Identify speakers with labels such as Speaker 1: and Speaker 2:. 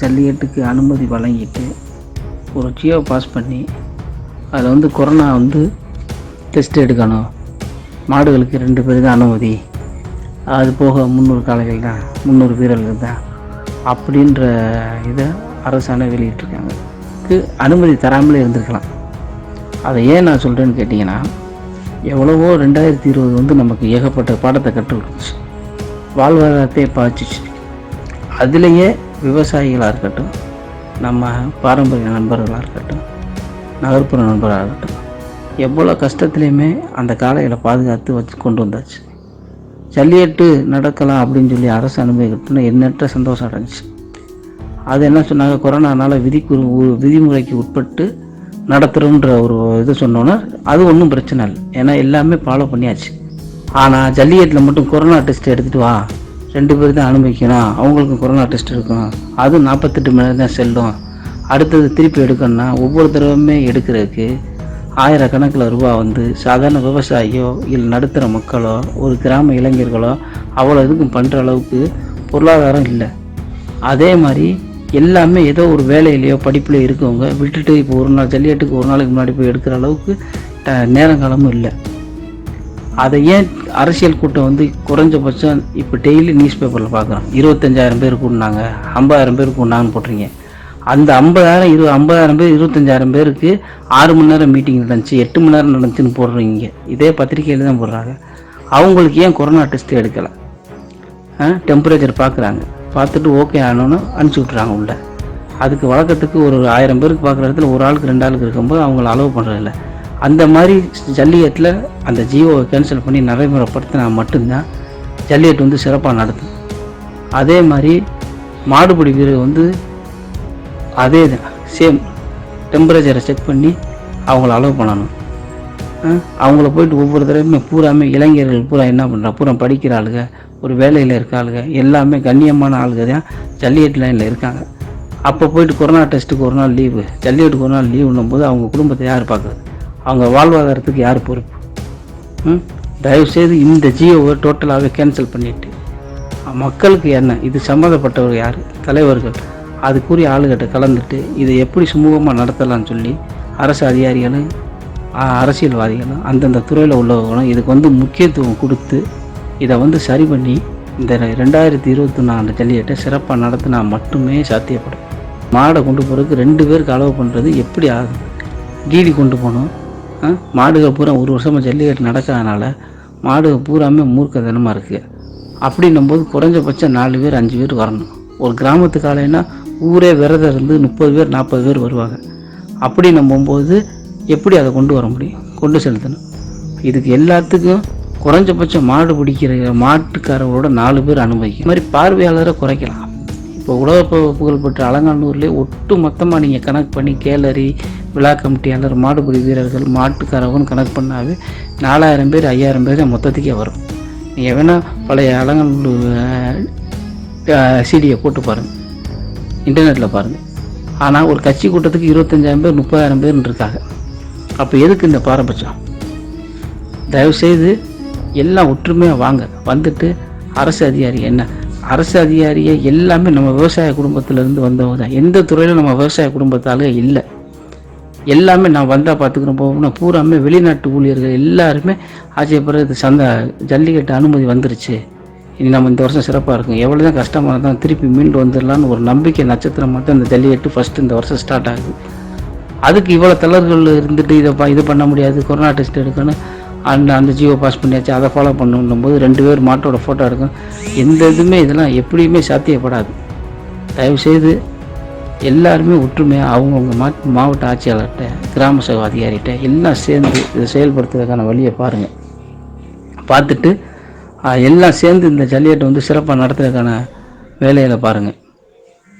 Speaker 1: ஜல்லிக்கட்டுக்கு அனுமதி வழங்கிட்டு ஒரு ஜியோ பாஸ் பண்ணி அதில் வந்து கொரோனா வந்து டெஸ்ட் எடுக்கணும். மாடுகளுக்கு ரெண்டு பேர் தான் அனுமதி. அது போக முந்நூறு காளைகள் தான் முந்நூறு வீரர்கள் தான் அப்படின்ற இதை அரசாணை வெளியிட்டிருக்காங்க. அனுமதி தராமலே இருந்திருக்கலாம். அதை ஏன் நான் சொல்கிறேன்னு கேட்டிங்கன்னா எவ்வளவோ ரெண்டாயிரத்தி இருபது வந்து நமக்கு ஏகப்பட்ட பாடத்தை கற்றுக் கொடுத்துச்சு. வாழ்வாதாரத்தை பாதிச்சிச்சு. அதுலேயே விவசாயிகளாக இருக்கட்டும் நம்ம பாரம்பரிய நண்பர்களாக இருக்கட்டும் நகர்ப்புற நண்பராக இருக்கட்டும் எவ்வளோ கஷ்டத்துலேயுமே அந்த காளைகளை பாதுகாத்து வச்சு கொண்டு வந்தாச்சு. ஜல்லிக்கட்டு நடக்கலாம் அப்படின்னு சொல்லி அரசு அனுமதி எண்ணற்ற சந்தோஷம் அடைஞ்சிச்சு. அது என்ன சொன்னாங்க? கொரோனானால விதிக்கு விதிமுறைக்கு உட்பட்டு நடத்துகிறோன்ற ஒரு இது சொன்னோன்னா அது ஒன்றும் பிரச்சனை இல்லை. ஏன்னா எல்லாமே ஃபாலோ பண்ணியாச்சு. ஆனால் ஜல்லிக்கட்டில் மட்டும் கொரோனா டெஸ்ட் எடுத்துகிட்டு வா. ரெண்டு பேர் தான் அனுமதிக்கணும் அவங்களுக்கும் கொரோனா டெஸ்ட் இருக்கும். அதுவும் நாற்பத்தெட்டு மணி நேரம் தான் செல்லும். அடுத்தது திருப்பி எடுக்கணும்னா ஒவ்வொரு தடவையுமே எடுக்கிறதுக்கு ஆயிரக்கணக்கில் ரூபா வந்து சாதாரண விவசாயியோ இல்லை நடுத்தர மக்களோ ஒரு கிராம இளைஞர்களோ அவ்வளோ இதுக்கும் பண்ணுற அளவுக்கு பொருளாதாரம் இல்லை. அதே மாதிரி எல்லாமே ஏதோ ஒரு வேலையிலையோ படிப்புலையோ இருக்கவங்க விட்டுட்டு இப்போ ஒரு நாள் ஜல்லிக்கட்டுக்கு ஒரு நாளைக்கு முன்னாடி போய் எடுக்கிற அளவுக்கு நேரங்காலமும் இல்லை. அதை ஏன் அரசியல் கூட்டம் வந்து குறைஞ்சபட்சம் இப்போ டெய்லி நியூஸ் பேப்பரில் பார்க்குறோம். இருபத்தஞ்சாயிரம் பேர் கூடினாங்க. ஐம்பதாயிரம் பேர் கூடினாங்கன்னு போட்டிருங்க அந்த ஐம்பதாயிரம் இரு ஐம்பதாயிரம் பேர் இருபத்தஞ்சாயிரம் பேருக்கு ஆறு மணி நேரம் மீட்டிங் நடந்துச்சு. எட்டு மணி நேரம் நடந்துச்சுன்னு போடுறீங்க. இதே பத்திரிகையில் தான் போடுறாங்க. அவங்களுக்கு ஏன் கொரோனா டெஸ்ட் எடுக்கலை? டெம்பரேச்சர் பார்க்குறாங்க. பார்த்துட்டு ஓகே ஆனோன்னு அனுப்பிச்சி விட்றாங்க உள்ள. அதுக்கு வழக்கத்துக்கு ஒரு ஆயிரம் பேருக்கு பார்க்குற இடத்துல ஒரு ஆளுக்கு ரெண்டு ஆளுக்கு இருக்கும்போது அவங்கள அலோவ் பண்ணுறதில்ல அந்த மாதிரி ஜல்லிக்கட்டில் அந்த ஜியோவை கேன்சல் பண்ணி நடைமுறைப்படுத்தினா மட்டும்தான் ஜல்லிக்கட்டு வந்து சிறப்பாக நடத்தும் அதே மாதிரி மாடுபிடி வீரர் வந்து அதே தான் சேம் டெம்பரேச்சரை செக் பண்ணி அவங்கள அலோவ் பண்ணணும். அவங்கள போயிட்டு ஒவ்வொரு தடவையுமே பூராமே இளைஞர்கள் பூரா என்ன பண்ணுறா பூரா படிக்கிற ஆளுங்க ஒரு வேலையில் இருக்க ஆளுங்க எல்லாமே கண்ணியமான ஆளுங்க தான் ஜல்லிக்கட்டு லைனில் இருக்காங்க. அப்போ போயிட்டு கொரோனா டெஸ்ட்டுக்கு ஒரு நாள் லீவு ஜல்லிக்கட்டுக்கு ஒரு நாள் லீவுன்னும் போது அவங்க குடும்பத்தை யார் பார்க்குறது? அவங்க வாழ்வாதாரத்துக்கு யார் பொறுப்பு? தயவுசெய்து இந்த ஜியோவை டோட்டலாகவே கேன்சல் பண்ணிட்டு மக்களுக்கு என்ன இது சம்மந்தப்பட்டவர் யார்? தலைவர்கள். அதுக்குரிய ஆளுகிட்ட கலந்துட்டு இதை எப்படி சுமூகமாக நடத்தலாம்னு சொல்லி அரசு அதிகாரிகளும் அரசியல்வாதிகளும் அந்தந்த துறையில் உள்ளவர்களும் இதுக்கு வந்து முக்கியத்துவம் கொடுத்து இதை வந்து சரி பண்ணி இந்த ரெண்டாயிரத்தி இருபத்தி நாலு ஜல்லிக்கட்டை சிறப்பாக நடத்தினா மட்டுமே சாத்தியப்படும். மாடை கொண்டு போகிறதுக்கு ரெண்டு பேருக்கு அளவு பண்ணுறது எப்படி ஆகுது? கீடி கொண்டு போகணும். மாடுகள் பூரா ஒரு வருஷமாக ஜல்லிக்கட்டு நடக்காதனால மாடுகள் பூராமே மூர்க்கதனமாக இருக்குது அப்படின்னும் போது குறைஞ்சபட்சம் நாலு பேர் அஞ்சு பேர் வரணும். ஒரு கிராமத்து காலைன்னா ஊரே விரதம் இருந்து முப்பது பேர் நாற்பது பேர் வருவாங்க. அப்படி நம்பும்போது எப்படி அதை கொண்டு வர முடியும்? கொண்டு செலுத்தணும். இதுக்கு எல்லாத்துக்கும் குறைஞ்சபட்சம் மாடு பிடிக்கிற மாட்டுக்காரரோட நாலு பேர் அனுமதிக்கும் இது மாதிரி பார்வையாளரை குறைக்கலாம். இப்போ உலக புகழ்பெற்ற அலங்காநல்லூர்லேயே ஒட்டு மொத்தமாக நீங்கள் கணக்கு பண்ணி கேலரி விழா கமிட்டியாளர் மாடுபிடி வீரர்கள் மாட்டுக்காரவங்கன்னு கணக்கு பண்ணாவே நாலாயிரம் பேர் ஐயாயிரம் பேர் தான் மொத்தத்துக்கே வரும். நீங்கள் வேணால் பழைய அலங்காநல்லூர் சிடியை போட்டு பாருங்கள் இன்டர்நெட்டில் பாருங்கள் ஆனால் ஒரு கட்சி கூட்டத்துக்கு இருபத்தஞ்சாயிரம் பேர் முப்பதாயிரம் பேர் இருக்காங்க. அப்போ எதுக்கு இந்த பாரபட்சம்? தயவுசெய்து எல்லாம் ஒற்றுமையாக வாங்க. வந்துட்டு அரசு அதிகாரி என்ன அரசு அதிகாரியை எல்லாமே நம்ம விவசாய குடும்பத்திலேருந்து வந்தவங்க தான். எந்த துறையிலும் நம்ம விவசாய குடும்பத்தாலே இல்லை. எல்லாமே நான் வந்தால் பார்த்துக்கிறோம் போகணும்னா பூராமே வெளிநாட்டு ஊழியர்கள் எல்லாருமே ஆச்சரிய பிறகு சந்த ஜல்லிக்கட்டு அனுமதி வந்துருச்சு. இனி நம்ம இந்த வருஷம் சிறப்பாக இருக்கும். எவ்வளோ தான் கஷ்டமாக இருந்தாலும் திருப்பி மீண்டு வந்துடலான்னு ஒரு நம்பிக்கை நட்சத்திரம் மட்டும் இந்த ஜல்லிக்கட்டு ஃபஸ்ட்டு இந்த வருஷம் ஸ்டார்ட் ஆகுது. அதுக்கு இவ்வளோ தளர்கள் இருந்துட்டு இதை ப- இது பண்ண முடியாது கொரோனா டெஸ்ட் எடுக்கணும். அந்த அந்த ஜியோ பாஸ் பண்ணியாச்சு அதை ஃபாலோ பண்ணணும் போது ரெண்டு பேர் மாட்டோட ஃபோட்டோ எடுக்கும். எந்த இதுவுமே இதெல்லாம் எப்படியுமே சாத்தியப்படாது. தயவுசெய்து எல்லாருமே ஒற்றுமையாக அவங்கவுங்க மா மாவட்ட ஆட்சியாளர்கிட்ட கிராம சபை அதிகாரிகிட்ட எல்லாம் சேர்ந்து இதை செயல்படுத்துறதுக்கான வழியை பாருங்கள் பார்த்துட்டு எல்லாம் சேர்ந்து இந்த ஜல்லியட்டை வந்து சிறப்பாக நடத்துறதுக்கான வேலையில் பாருங்கள்